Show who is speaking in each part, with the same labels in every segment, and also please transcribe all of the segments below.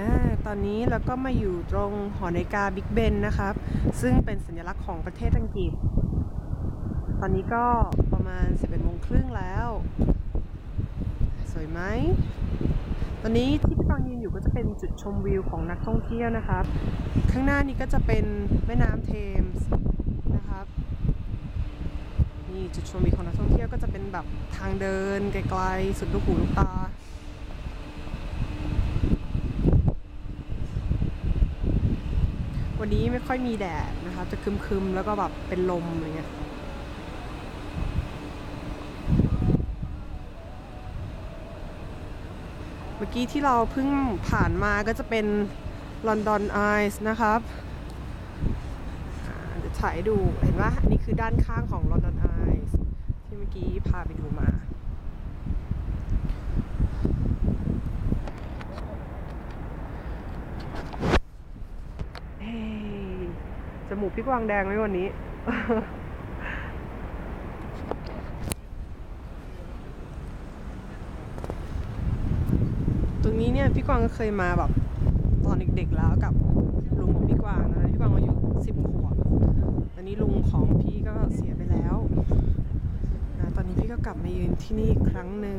Speaker 1: อตอนนี้เราก็มาอยู่ตรงหอนาฬิกาบิ๊กเบนนะครับ ซึ่งเป็นสัญลักษณ์ของประเทศอังกฤษ ตอนนี้ก็ประมาณ 11โมงครึ่งแล้ว สวยไหม ตอนนี้ที่พี่กองยืนอยู่ก็จะเป็นจุดชมวิวของนักท่องเที่ยวนะครับ ข้างหน้านี้ก็จะเป็นแม่น้ำเทมส์นะครับนี่จุดชมวิวของนักท่องเที่ยวก็จะเป็นแบบทางเดินไกลๆสุดลูกหูลูกตา วันนี้ไม่ค่อยมีแดดนะคะ จะคึมๆ แล้วก็แบบเป็นลมอะไรเงี้ยเมื่อกี้ที่เราเพิ่งผ่านมาก็จะเป็นลอนดอนไอส์นะครับอ่าเดี๋ยวถ่ายดูเห็นว่าอันนี้คือด้านข้างของลอนดอนไอส์ที่เมื่อกี้พาไปดูมา เฮ้ย จมูกพี่กวางแดงไหมวันนี้ ตรงนี้เนี่ยพี่กวางก็เคยมาแบบตอนเด็กๆแล้วกับลุงของพี่กวางนะพี่กวางอายุสิบขวบตอนนี้ลุงของพี่ก็เสียไปแล้วนะตอนนี้พี่ก็กลับมายืนที่นี่อีกครั้งหนึ่ง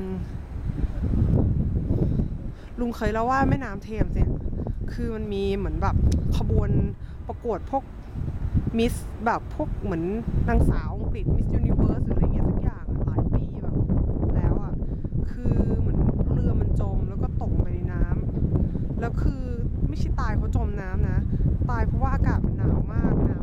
Speaker 1: ลุงเคยเล่าว่าแม่น้ำเทมส์เนี่ยคือมันมีเหมือนแบบขบวนประกวดพวก มิสแบบพวกเหมือนนางสาวอังกฤษมิสยูนิเวิร์สหรืออะไรเงี้ยสักอย่างอะหลายปีแบบแล้วอะคือเหมือนเรือมันจมแล้วก็ตกไปในน้ำแล้วคือไม่ใช่ตายเพราะจมน้ำนะ ตายเพราะว่าอากาศมันหนาวมากหนา